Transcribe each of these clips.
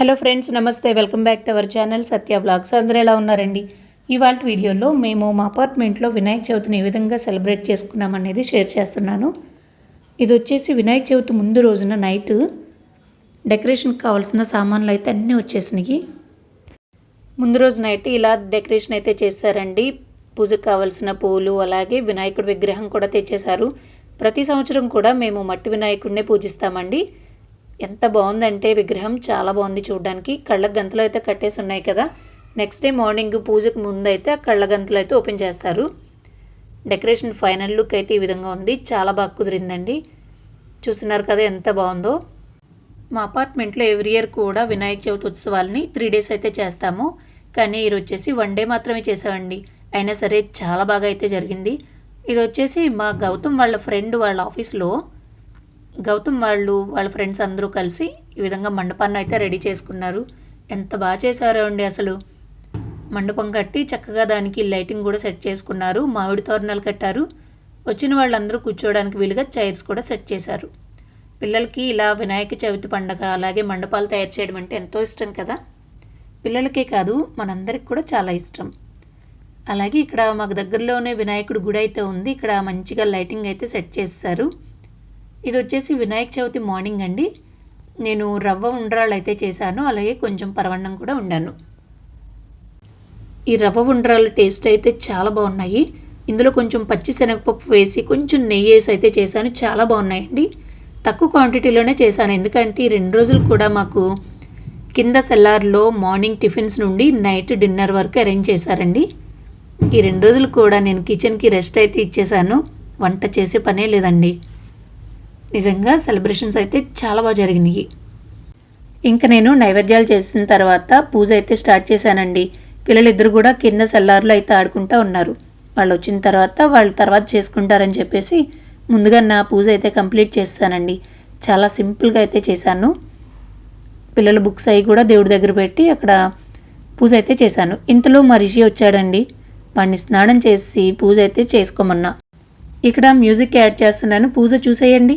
Hello friends నమస్తే. Welcome back to our channel Satya blogs. అందరూ ఎలా ఉన్నారండి? ఇవాళ వీడియోలో మేము మా అపార్ట్మెంట్లో వినాయక చవితిని ఏ విధంగా సెలబ్రేట్ చేసుకున్నాం అనేది షేర్ చేస్తున్నాను. ఇది వచ్చేసి వినాయక చవితి ముందు రోజున నైట్ డెకరేషన్కి కావాల్సిన సామాన్లు అయితే అన్నీ వచ్చేసినాయి. ముందు రోజు నైట్ ఇలా డెకరేషన్ అయితే చేశారండి. పూజకు కావాల్సిన పూలు అలాగే వినాయకుడి విగ్రహం కూడా తెచ్చేశారు. ప్రతి సంవత్సరం కూడా మేము మట్టి వినాయకుడినే పూజిస్తామండి. ఎంత బాగుందంటే విగ్రహం చాలా బాగుంది చూడడానికి. కళ్ళ గంతలు అయితే కట్టేసి ఉన్నాయి కదా. నెక్స్ట్ డే మార్నింగ్ పూజకు ముందు అయితే ఆ కళ్ళ గంతలు అయితే ఓపెన్ చేస్తారు. డెకరేషన్ ఫైనల్ లుక్ అయితే ఈ విధంగా ఉంది. చాలా బాగా కుదిరిందండి. చూస్తున్నారు కదా ఎంత బాగుందో. మా అపార్ట్మెంట్లో ఎవ్రీ ఇయర్ కూడా వినాయక చవితి ఉత్సవాలని త్రీ డేస్ అయితే చేస్తాము. కానీ ఇది వచ్చేసి వన్ డే మాత్రమే చేసామండి అయినా సరే చాలా బాగా అయితే జరిగింది. ఇది వచ్చేసి మా గౌతమ్ వాళ్ళ ఫ్రెండ్ వాళ్ళ ఆఫీస్లో గౌతమ్ వాళ్ళు వాళ్ళ ఫ్రెండ్స్ అందరూ కలిసి ఈ విధంగా మండపాన్ని అయితే రెడీ చేసుకున్నారు. ఎంత బాగా చేశారో అండి అసలు. మండపం కట్టి చక్కగా దానికి లైటింగ్ కూడా సెట్ చేసుకున్నారు. మామిడి తోరణాలు కట్టారు. వచ్చిన వాళ్ళందరూ కూర్చోవడానికి వీలుగా చైర్స్ కూడా సెట్ చేశారు. పిల్లలకి ఇలా వినాయక చవితి పండగ అలాగే మండపాలు తయారు చేయడం అంటే ఎంతో ఇష్టం కదా. పిల్లలకే కాదు మనందరికి కూడా చాలా ఇష్టం. అలాగే ఇక్కడ మాకు దగ్గరలోనే వినాయకుడి గుడి అయితే ఉంది. ఇక్కడ మంచిగా లైటింగ్ అయితే సెట్ చేశారు. ఇది వచ్చేసి వినాయక చవితి మార్నింగ్ అండి. నేను రవ్వ ఉండ్రాళ్ళు అయితే చేశాను అలాగే కొంచెం పరవన్నం కూడా ఉండాను ఈ రవ్వ ఉండ్రాల టేస్ట్ అయితే చాలా బాగున్నాయి. ఇందులో కొంచెం పచ్చి శనగపప్పు వేసి కొంచెం నెయ్యి వేసి అయితే చేశాను చాలా బాగున్నాయండి. తక్కువ క్వాంటిటీలోనే చేశాను ఎందుకంటే ఈ రెండు రోజులు కూడా మాకు కింద సెల్లార్లో మార్నింగ్ టిఫిన్స్ నుండి నైట్ డిన్నర్ వరకు అరేంజ్ చేశారండి. ఈ రెండు రోజులు కూడా నేను కిచెన్కి రెస్ట్ అయితే ఇచ్చేసాను వంట చేసే పనే లేదండి. నిజంగా సెలబ్రేషన్స్ అయితే చాలా బాగా జరిగినాయి. ఇంకా నేను నైవేద్యాలు చేసిన తర్వాత పూజ అయితే స్టార్ట్ చేశానండి. పిల్లలిద్దరు కూడా కింద సెల్లార్లో అయితే ఆడుకుంటూ ఉన్నారు. వాళ్ళు వచ్చిన తర్వాత వాళ్ళు తర్వాత చేసుకుంటారని చెప్పేసి ముందుగా నా పూజ అయితే కంప్లీట్ చేస్తానండి. చాలా సింపుల్గా అయితే చేశాను. పిల్లల బుక్స్ అవి కూడా దేవుడి దగ్గర పెట్టి అక్కడ పూజ అయితే చేశాను. ఇంతలో మా రిషి వచ్చాడండి. వాడిని స్నానం చేసి పూజ అయితే చేసుకోమన్నా. ఇక్కడ మ్యూజిక్ యాడ్ చేస్తున్నాను. పూజ చూసేయండి.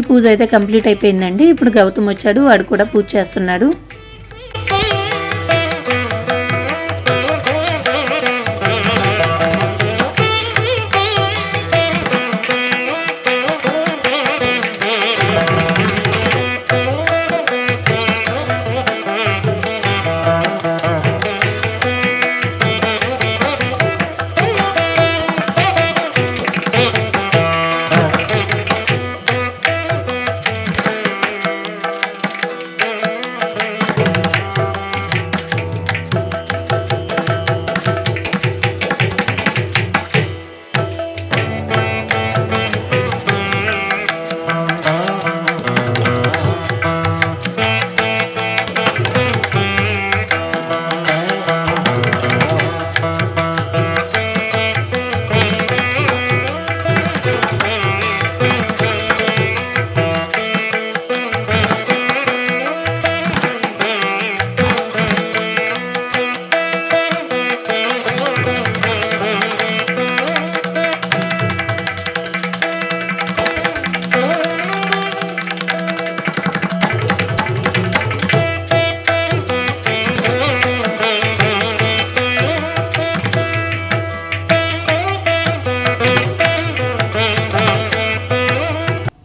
పూజ అయితే కంప్లీట్ అయిపోయిందండి. ఇప్పుడు గౌతమ్ వచ్చాడు వాడు కూడా పూజ చేస్తున్నాడు.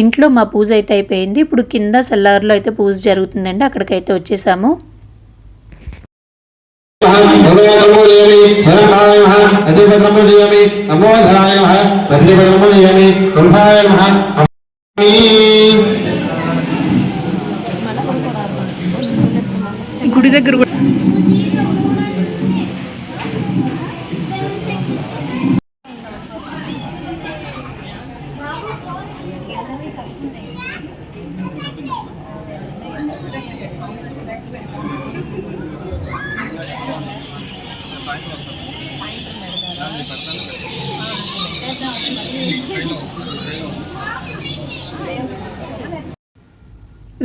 ఇంట్లో మా పూజ అయితే అయిపోయింది. ఇప్పుడు కింద సెల్లార్లో అయితే పూజ జరుగుతుందండి. అక్కడికైతే వచ్చేసాము. గుడి దగ్గర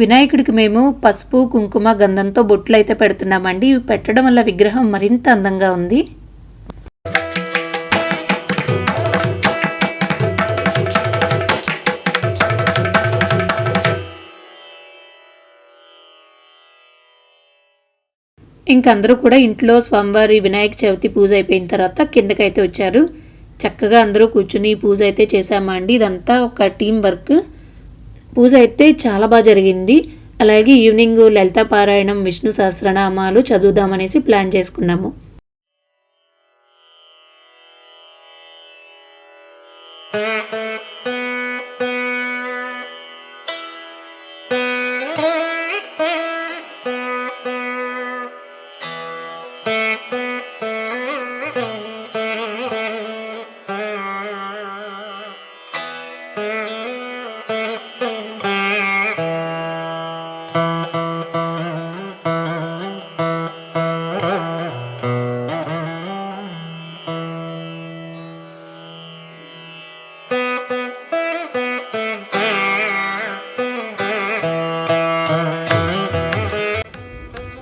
వినాయకుడికి మేము పసుపు కుంకుమ గంధంతో బొట్లు అయితే పెడుతున్నామండి. ఇవి పెట్టడం వల్ల విగ్రహం మరింత అందంగా ఉంది. అందరూ కూడా ఇంట్లో స్వామివారి వినాయక చవితి పూజ అయిపోయిన తర్వాత కిందకైతే వచ్చారు. చక్కగా అందరూ కూర్చుని పూజ అయితే చేశామండి ఇదంతా ఒక టీం వర్క్. పూజ అయితే చాలా బాగా జరిగింది. అలాగే ఈవినింగ్ లలిత పారాయణం విష్ణు సహస్రనామాలు చదువుదామనేసి ప్లాన్ చేసుకున్నాము.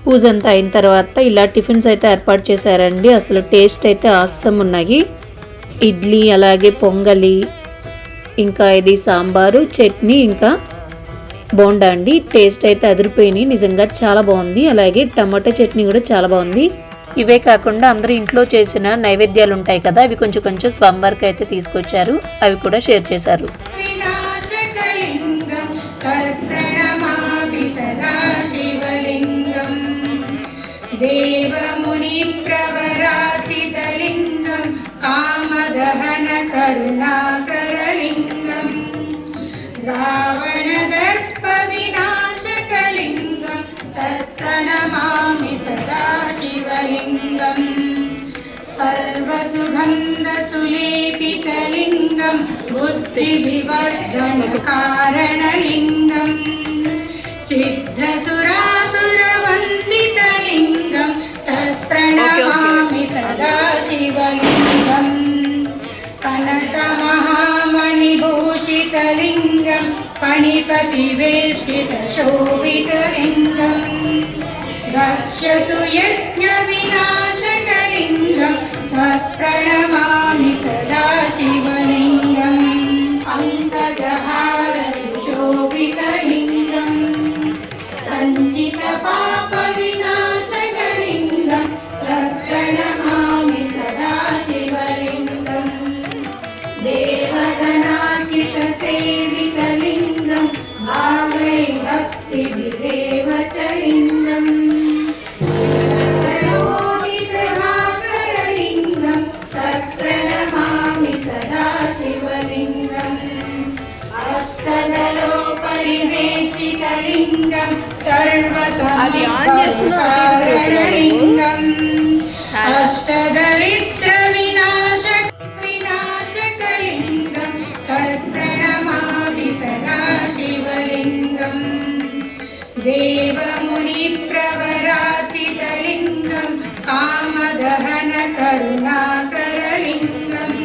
పూజ అంతా అయిన తర్వాత ఇలా టిఫిన్స్ అయితే ఏర్పాటు చేశారండి. అసలు టేస్ట్ అయితే ఆసం ఉన్నాయి. ఇడ్లీ అలాగే పొంగలి ఇంకా ఇది సాంబారు చట్నీ ఇంకా బోండా అండి. టేస్ట్ అయితే అదిరిపోయినాయి. నిజంగా చాలా బాగుంది. అలాగే టమాటా చట్నీ కూడా చాలా బాగుంది. ఇవే కాకుండా అందరూ ఇంట్లో చేసిన నైవేద్యాలు ఉంటాయి కదా అవి కొంచెం కొంచెం స్వామివారికి అయితే తీసుకొచ్చారు. అవి కూడా షేర్ చేశారు. देवमुनिप्रवराचितलिङ्गं कामदहनकरुणाकरलिङ्गम् रावणदर्पविनाशकलिङ्गं तत्प्रणमामि सदा शिवलिङ्गम् सर्वसुगन्धसुलेपितलिङ्गं बुद्धिविवर्धनकारणलिङ्गम् पणिपतिवेष्टितशोभितलिङ्गम् दक्षसुयज्ञविनाशकलिङ्गं त्वत्प्रणमामि देवमुनिप्रवराचितलिङ्गं कामदहनकरुणाकरलिङ्गम्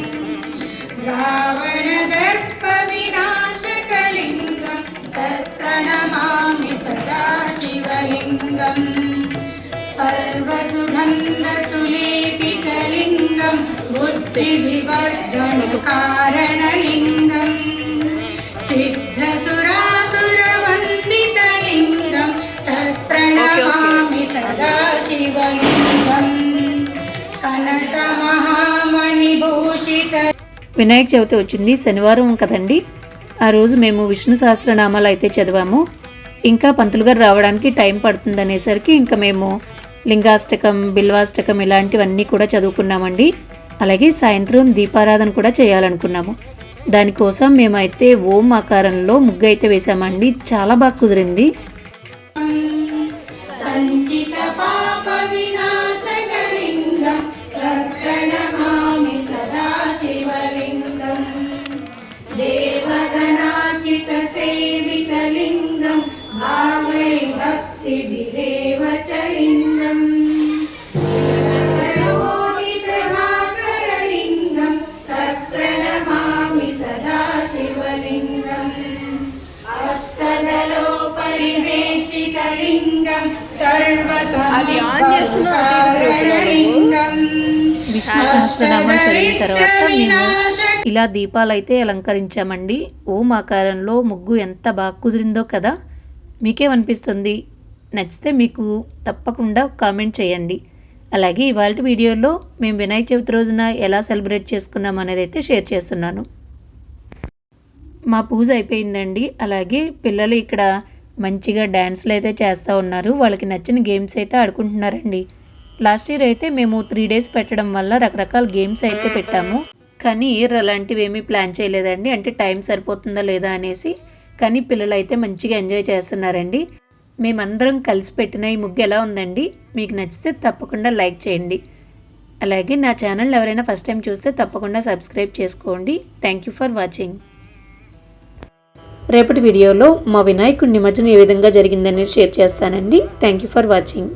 रावणदर्पविनाशकलिङ्गं तत्प्रणमामि सदा शिवलिङ्गम् सर्वसुगन्धसुलेपितलिङ्गं बुद्धिविवर्धनकारणलिङ्गम् వినాయక చవితి వచ్చింది శనివారం కదండి. ఆ రోజు మేము విష్ణు సహస్రనామాలు అయితే చదివాము. ఇంకా పంతులు గారు రావడానికి టైం పడుతుంది అనేసరికి ఇంకా మేము లింగాష్టకం బిల్వాష్టకం ఇలాంటివన్నీ కూడా చదువుకున్నామండి. అలాగే సాయంత్రం దీపారాధన కూడా చేయాలనుకున్నాము. దానికోసం మేమైతే ఓం ఆకారంలో ముగ్గు అయితే వేసామండి. చాలా బాగా కుదిరింది. విష్ణు సహస్రనామం చదివిన తర్వాత మేము ఇలా దీపాలు అయితే అలంకరించామండి. ఓం ఆకారంలో ముగ్గు ఎంత బాగా కుదిరిందో కదా? మీకేమనిపిస్తుంది? నచ్చితే మీకు తప్పకుండా కామెంట్ చేయండి. అలాగే ఇవాళ వీడియోలో మేము వినాయక చవితి రోజున ఎలా సెలబ్రేట్ చేసుకున్నాం అనేది అయితే షేర్ చేస్తున్నాను. మా పూజ అయిపోయిందండి. అలాగే పిల్లలు ఇక్కడ మంచిగా డ్యాన్స్లు అయితే చేస్తూ ఉన్నారు. వాళ్ళకి నచ్చిన గేమ్స్ అయితే ఆడుకుంటున్నారండి. లాస్ట్ ఇయర్ అయితే మేము త్రీ డేస్ పెట్టడం వల్ల రకరకాల గేమ్స్ అయితే పెట్టాము. కానీ ఇయర్ అలాంటివి ఏమీ ప్లాన్ చేయలేదండి. అంటే టైం సరిపోతుందా లేదా అనేసి. కానీ పిల్లలు అయితే మంచిగా ఎంజాయ్ చేస్తున్నారండి. మేమందరం కలిసి పెట్టిన ఈ ముగ్గు ఎలా ఉందండి? మీకు నచ్చితే తప్పకుండా లైక్ చేయండి. అలాగే నా ఛానల్ ఎవరైనా ఫస్ట్ టైం చూస్తే తప్పకుండా సబ్స్క్రైబ్ చేసుకోండి. థ్యాంక్ యూ ఫర్ వాచింగ్ రేపటి వీడియోలో మా వినాయకుడి నిమజ్జనం ఏ విధంగా జరిగిందని షేర్ చేస్తానండి. Thank you for watching